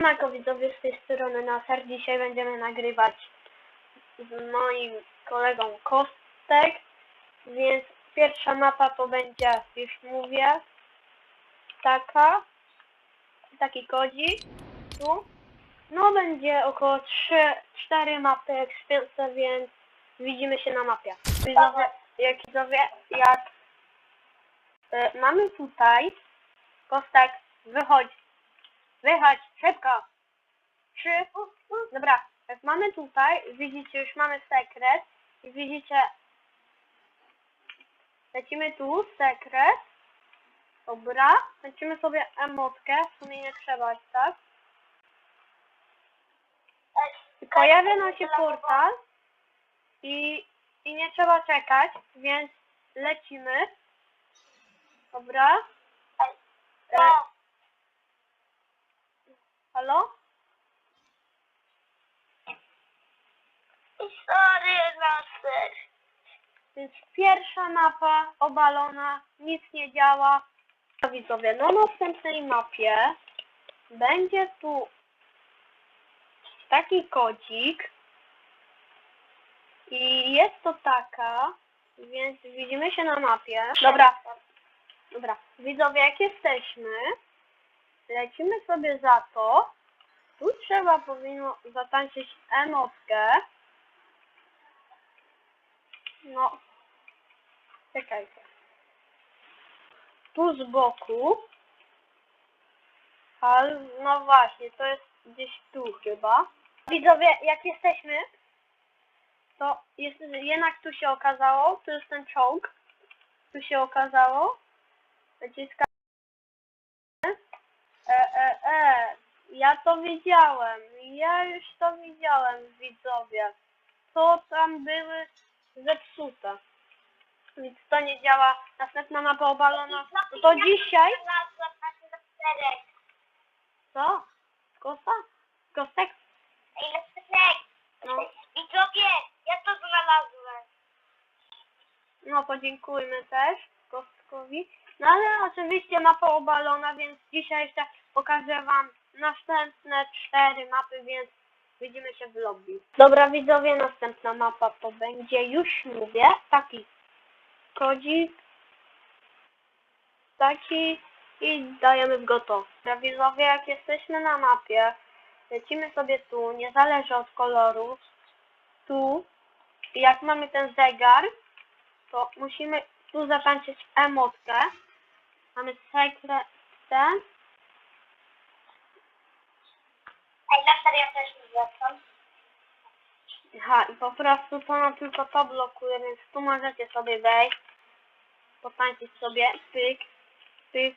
Siemanko widzowie z tej strony Nasar. Dzisiaj będziemy nagrywać z moim kolegą Kostek, więc pierwsza mapa to będzie, już mówię, taka, taki kodzik, tu. No będzie około 3-4 mapy ekspiące, więc widzimy się na mapie. Widzowie, jak widzowie, jak e, mamy tutaj, Kostek, wychodź, Wychodź, szybko! Trzy. Dobra, jak mamy tutaj, widzicie, już mamy sekret. I widzicie, lecimy tu, sekret. Dobra, lecimy sobie emotkę, w sumie nie trzeba, tak? Pojawia nam się portal i, i nie trzeba czekać, więc lecimy. Dobra. E, halo? Sorry, Nasser. Więc pierwsza mapa obalona, nic nie działa. A Widzowie, na następnej mapie będzie tu taki kodzik i jest to taka, więc widzimy się na mapie. Dobra, dobra. Widzowie, jak jesteśmy, lecimy sobie za to. Tu trzeba powinno zatańczyć emotkę. No, czekajcie. Tu z boku. Ale, no właśnie, to jest gdzieś tu chyba. Widzowie, jak jesteśmy, to jest, jednak tu się okazało, tu jest ten czołg. Tu się okazało. Naciskamy. E, e, e. Ja to widziałem. Ja już to widziałem, widzowie. To tam były zepsute. Nic to nie działa. Następna mapa obalona. No to dzisiaj... Co? Kosta? Kostek? Ej, Nasserek. No, Widzowie, ja to znalazłem. no podziękujmy też Kostkowi. No ale oczywiście mapa obalona, więc dzisiaj jeszcze pokażę wam następne cztery mapy, więc widzimy się w lobby. Dobra widzowie, następna mapa to będzie, już mówię, taki kodzik, taki i dajemy w gotow. Dobra widzowie, jak jesteśmy na mapie, lecimy sobie tu, nie zależy od koloru, tu, i jak mamy ten zegar, to musimy tu zatańczyć emotkę. Mamy sekret ten. Ej, Nasser, ja też wracam. Aha, i po prostu to nam tylko to blokuje, więc tu możecie sobie wejść, potańczyć sobie, pyk, pyk.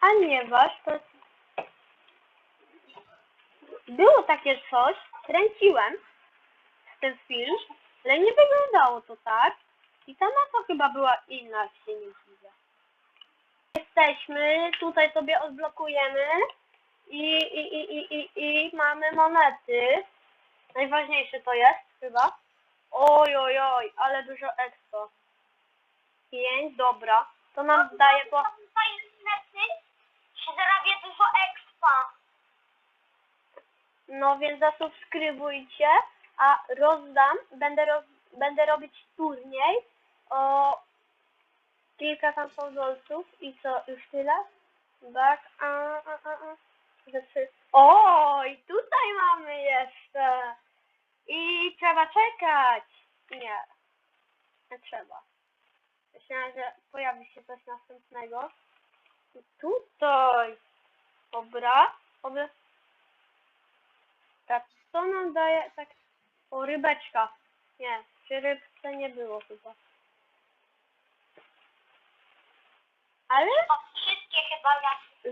A ponieważ to jest... Było takie coś, kręciłem ten film, ale nie wyglądało to tak. I ta mapa chyba była inna, jak się nie dziwię. Jesteśmy, tutaj sobie odblokujemy i, i, i, i, i, i mamy monety. Najważniejsze to jest chyba. Oj, oj, oj, ale dużo expo. Pięć, dobra. To nam daje po... To rzeczy, się zarabia dużo expa. No więc zasubskrybujcie, a rozdam, będę, roz, będę robić turniej o kilka tam dolców i co, już tyle? Tak, a, a, a, a. Rzeczy. Oj, tutaj mamy jeszcze! I trzeba czekać! Nie, nie trzeba. Myślałem, że pojawi się coś następnego. I tutaj. Dobra. Oby. Tak, co nam daje tak... O, rybeczka. Nie, przy rybce nie było chyba. Ale O, wszystkie chyba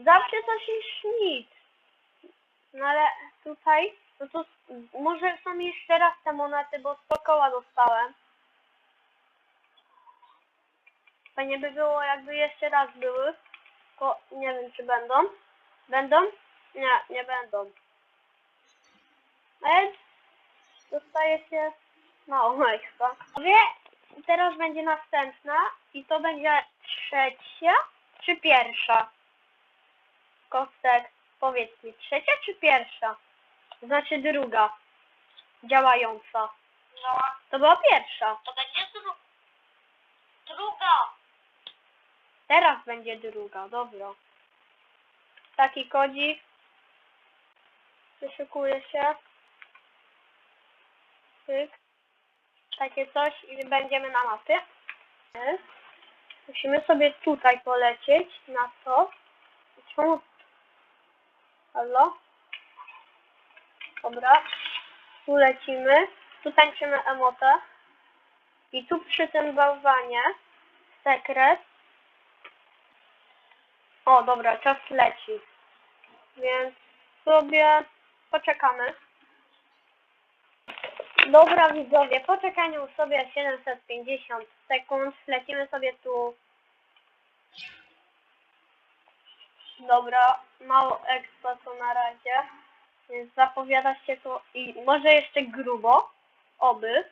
zawsze coś jest nic. No ale tutaj, no to może są jeszcze raz te monety, bo z koła dostałem. Fajnie by było, jakby jeszcze raz były. Tylko nie wiem, czy będą. Będą? Nie, nie będą. Ale dostaje się mało ekstra. Wie, teraz będzie następna i to będzie trzecia czy pierwsza? Kostek. Powiedz mi, trzecia czy pierwsza? Znaczy druga. Działająca. No, To była pierwsza. to będzie dru... druga. Teraz będzie druga, dobra. Taki kodzik. Wyszukuje się. Pyk. Takie coś i będziemy na mapie. Musimy sobie tutaj polecieć na to. Czemu? Halo? Dobra. Tu lecimy. Tu tańczymy emotę. I tu przy tym bałwanie sekret o, dobra, czas leci. Więc sobie poczekamy. Dobra, widzowie, po czekaniu sobie 750 sekund. Lecimy sobie tu. Dobra, mało expa to na razie. Więc zapowiada się to i może jeszcze grubo. Oby.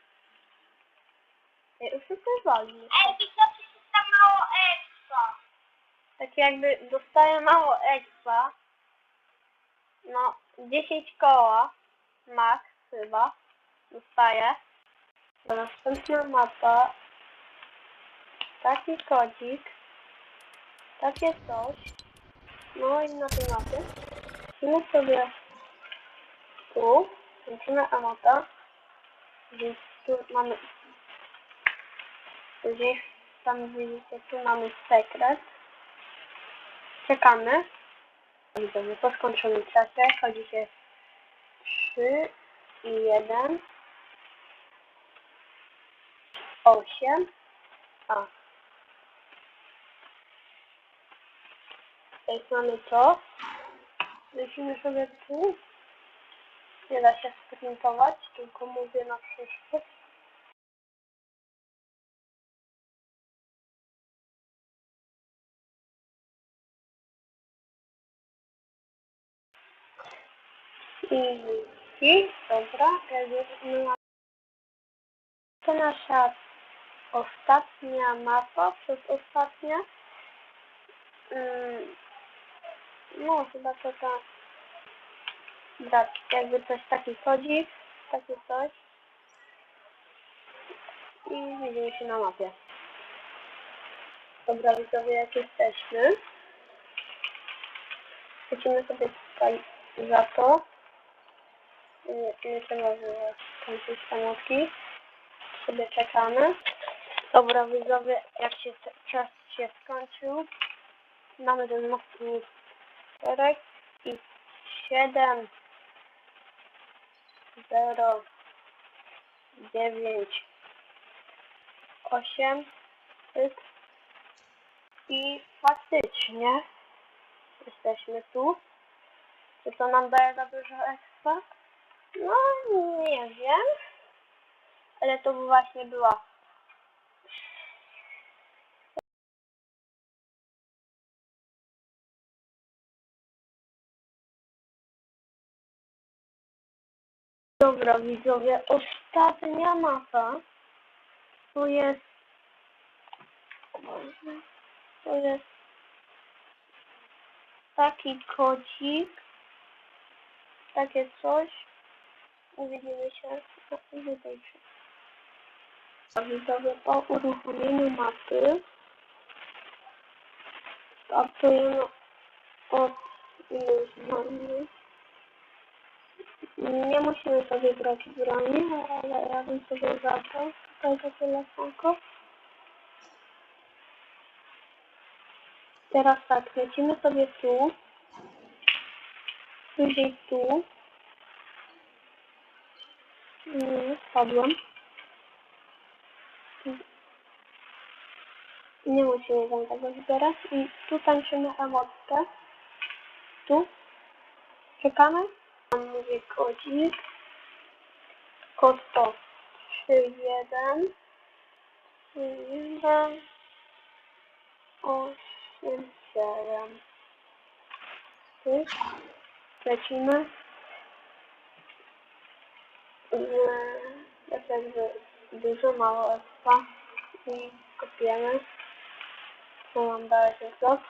Ej, już to wali. Ej, widzowie, się tam mało ekstra. tak jakby dostaję mało expa. No, 10 koła max chyba dostaję. Następna mapa. Taki kodzik. Takie coś. No i na tej mapie. Lecimy sobie tu. Kończymy emota. Więc tu mamy gdzieś tam widzicie, tu mamy sekret. Czekamy. Widzowie, po skończonym czasie chodzi się 3 i 1 8 A. Jak mamy to, lecimy sobie tu. Nie da się sprintować, tylko mówię na przyszłość. I, dobra, na... To nasza ostatnia mapa, przez ostatnia. Mm, no, chyba to ta... Dobra, jakby coś taki chodzi, takie coś. I widzimy się na mapie. Dobra, widzowie, jak jesteśmy. Chwycimy sobie tutaj za to. Nie, nie trzeba używać tamtej stanówki. Sobie czekamy. Dobra, widzowie, jak się czas się skończył, mamy ten mocnik 4 i 7 0 9 8 i faktycznie jesteśmy tu. Czy to nam daje za dużo ekstra? No, nie wiem. Ale to właśnie była Dobra, widzowie, ostatnia mapa to jest to jest taki kodzik. Takie coś. Uwidzimy się na widzowie po uruchomieniu mapy startujemy od iluś broni nie musimy sobie brać broni, ale ja bym sobie zabrał tutaj to telefonko. Teraz tak, lecimy sobie tu. Później tu. Nie, spadłem. Nie musimy tam tego zbierać. I tu tańczymy emotkę. Tu. Czekamy. Tam mówię kodzik. Kod to 3, 1, 3, 1, 8, 7. Pyk. Lecimy. Tak jakby dużo, mało. I kopiemy. Co daje ten kod?